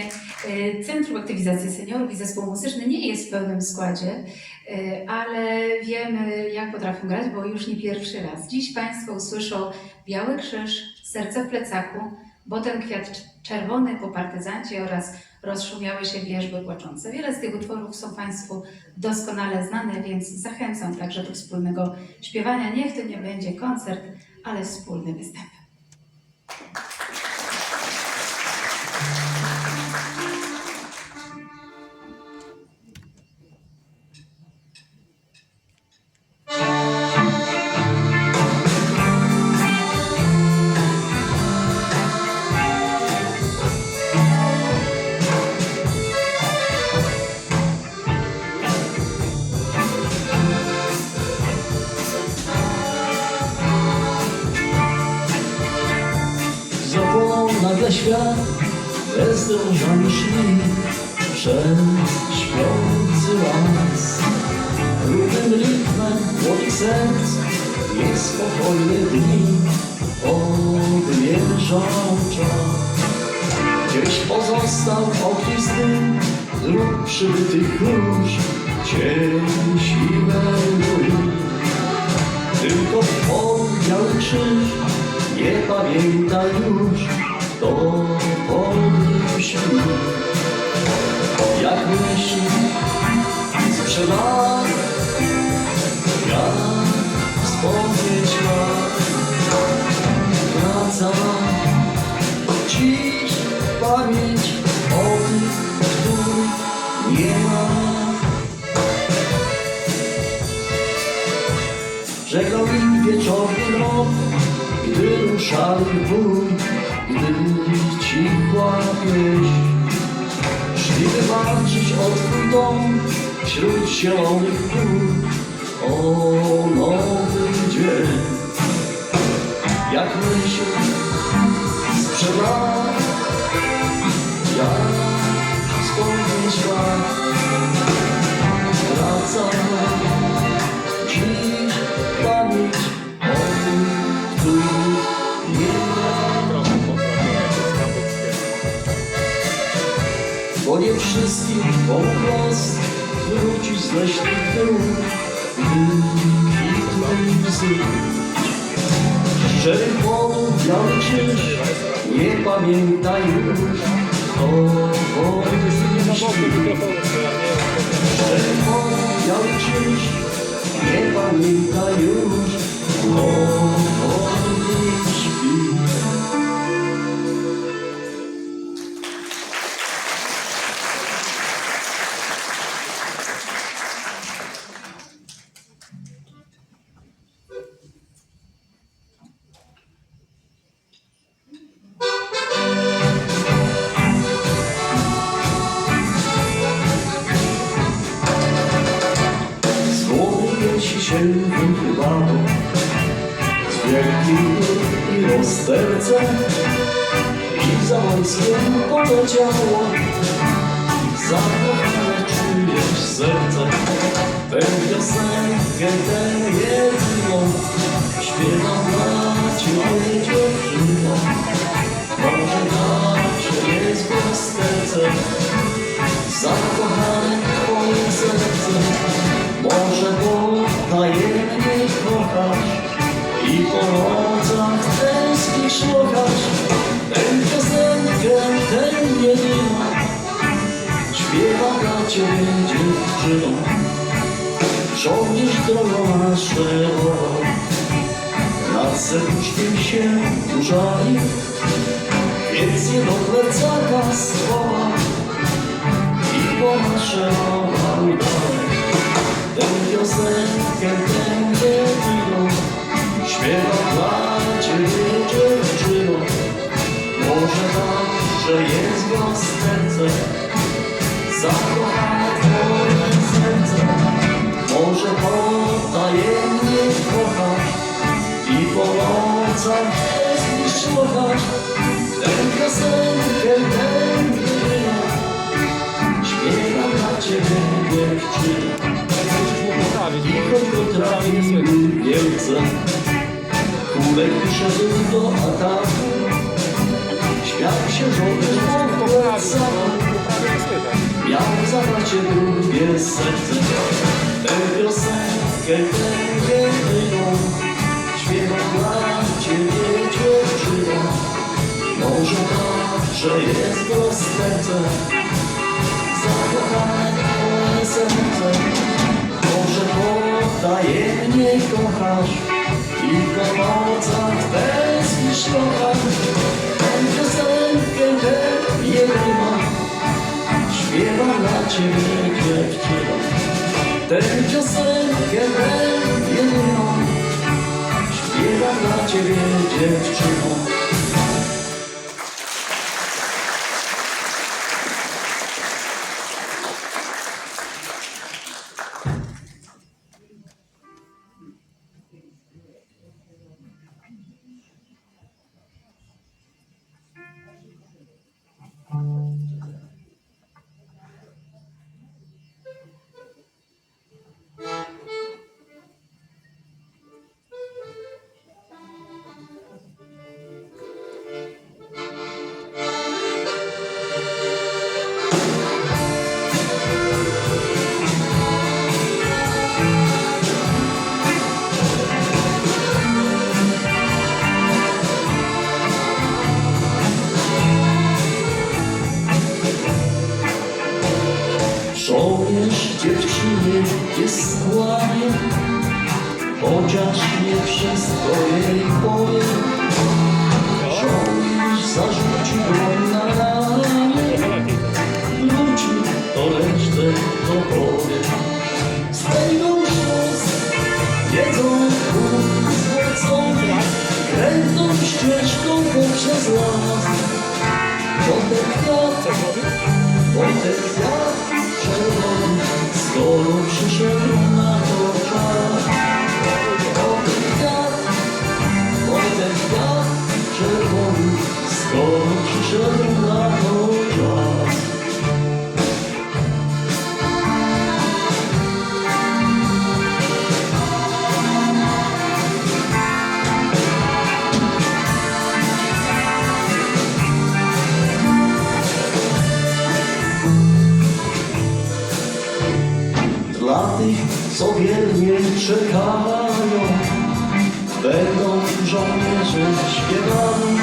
y, Centrum Aktywizacji Seniorów i Zespół Muzyczny nie jest w pełnym składzie, y, ale wiemy, jak potrafią grać, bo już nie pierwszy raz. Dziś Państwo usłyszą Biały Krzyż, Serce w plecaku, bo ten kwiat cz- czerwony po partyzancie oraz rozszumiały się wierzby płaczące. Wiele z tych utworów są Państwu doskonale znane, więc zachęcam także do wspólnego śpiewania. Niech to nie będzie koncert, ale wspólny występ. Nagle świat, bezdrożami szli przez śpiący las. Równym rytmem młodych serc niespokojne dni odmierzał czas. Gdzieś pozostał ognisty dróg przybytych róż, cień siwego tylko biały krzyż nie pamięta już, to podniósł śpi. Jak myśli sprzedany, jak wspomnieć ma. Wraca dziś pamięć o tych, których nie ma. Żegnał ich wieczorny rok, gdy ruszali w bój, cichła pieśń. Szli wywalczyć o twój dom wśród zielonych gór, o nowy dzień. Pomógł los wrócić z leśnych dróg, gdy kwitły łzy. Szczerych wodów biały krzyż nie pamięta już, wody śpi. Szczerych wodów biały krzyż nie pamięta już, to I za wojskiem poleciało Zakochane czujesz serce. Tę piosenkę, tę jedyną. Śpiewam dla ciebie dziewczyno Może zawsze jest w rozterce Zakochane Masz szeroką Nad się użali Więc je do plecaka schowa i pomaszerował Kulek szedł do ataku. Śmiał się żołnierz w plecach cię drugie serce Tę piosenkę tę jedyną. Śpiewam dla ciebie dziewczyno Może tak, że jest to serce Zakochane serce. Może potajemnie kochasz I po nocach bez szlochach Tę piosenkę tę jedyną Śpiewa dla ciebie dziewczyno. Tę piosenkę tę jedyną Śpiewa dla ciebie dziewczyno Żołnierz dziewczynie jest skłanie Chociaż nie wszystko jej powie Żołnierz zarzuci broń na ramię. Wróci to resztę to powie Znajdą sztos, jedzą kół złocony. Krętą ścieżką poprzez las. Potem kwiat Potem kwiat skoro przyszedł wiernie czekają, będą żołnierze śpiewali.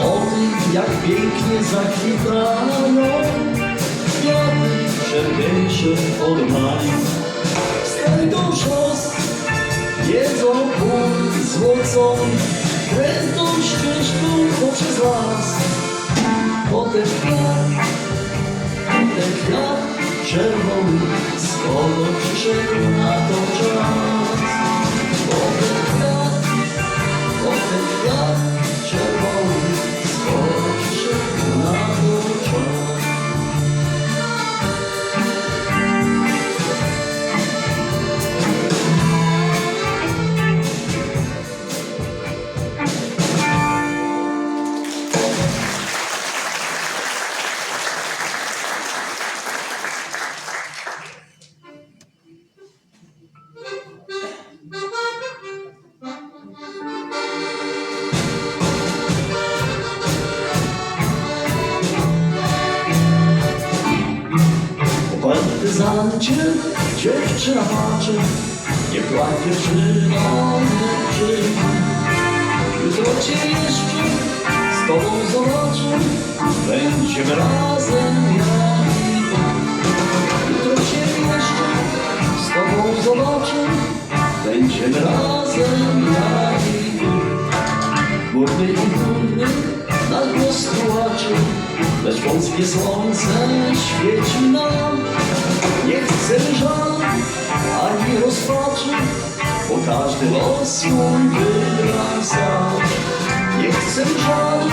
O tych, jak pięknie zakwitają, kwiaty czerwieńsze od maj. Znajdą szos, jedzą pól złocony, krętą ścieżką poprzez las. Potem kwiat, ten kwiat czerwony, skoro przyszedł na to czas. Partyzancie dziewczyna patrzy, nie płacz dziewczyno, nie. Jutro cię jeszcze z tobą zobaczę, będziemy razem ja i. Jutro cię jeszcze z tobą zobaczę, będziemy razem ja i. Górny i górny na głos tułaczy, lecz polskie słońce świeci nam. Nie chcemy żalu ani rozpaczy, bo każdy los swój wybrał sam. Nie chcemy żalu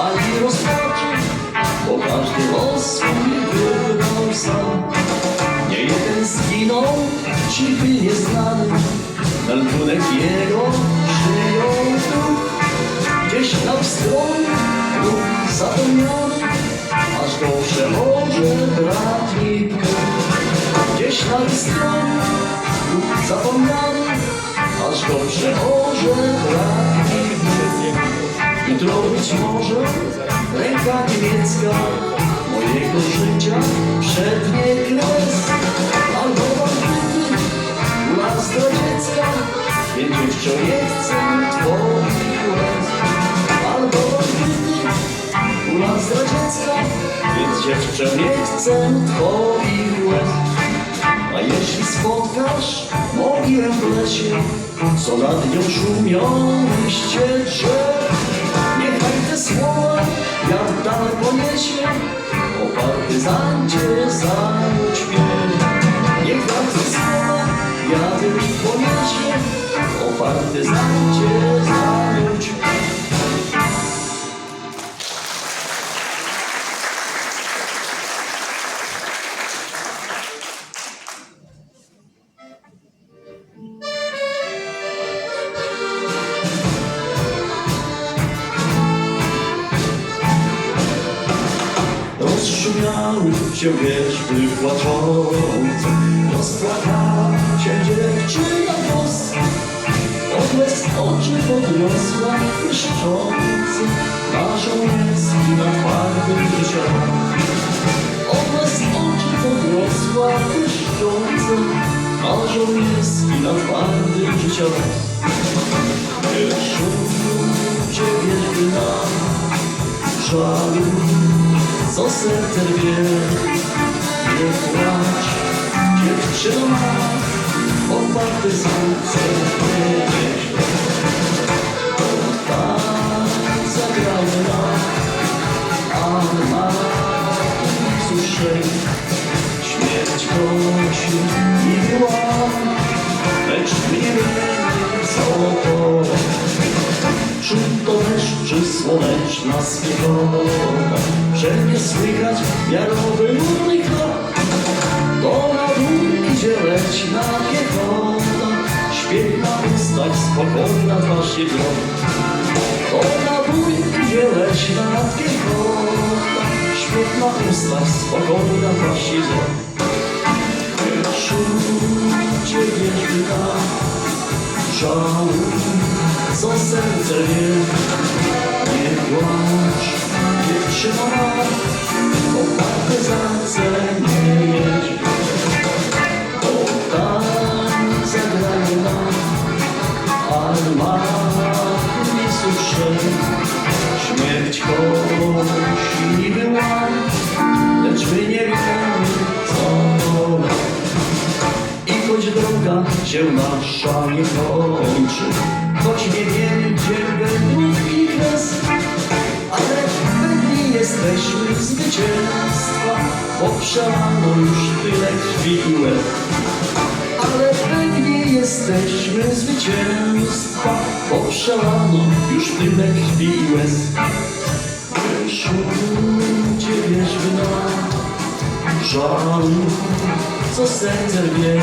ani rozpaczy, bo każdy los swój wybrał sam. Nie jeden zginął, cichy nieznany, meldunek jego przyjął duch. Gdzieś tam w stronie lub zapomniany, stron. Zapomniany, aż dobrze może brak Jutro być może ręka niemiecka Mojego życia przednie kres Albo bandyty las do dziecka Więc już co nie chcę twoich łez Albo bandyty las do dziecka Więc dziewczę nie chcę twoich łez a jeśli spotkasz mogilę w lesie Co nad nią szumią liście drzew Niechaj te słowa jak dar poniesie O partyzancie zanuć śpiew Niechaj te słowa wiatr poniesie O partyzancie zanuć się wierzby płaczące Rozpłakała się dziewczyna głos Od łez oczy podniosła błyszczące Na żołnierski na twardym życiorze Od łez oczy podniosła błyszczące Na żołnierski na twardym życiorze Pierwszą cię wierzby na żalu co serce rwie Nie płacz, dziewczyno ma O słoneczna Że nie słychać miarowy nudny krok. Na dół idzie leśna piechota Śpiewna ustach, spokojna twarz i wzrok To na dół idzie leśna piechota Śpiewna ustach, spokojna twarz i wzrok Czujcie wierzby żalu, co serce wie. Dziewczyno ma, bo partyzance nie jedź. To tam zagraje nam armaty nie susze. Śmierć kosi niby łam, lecz my nie wiemy, co i choć droga się nasza nie kończy, choć nie wiemy, jesteśmy zwycięstwa, bo przelano już tyle krwi i łez. Ale pewni jesteśmy zwycięstwa, bo przelano już tyle krwi i łez. Wyszumcie wierzby nam, żalu, co serce wie.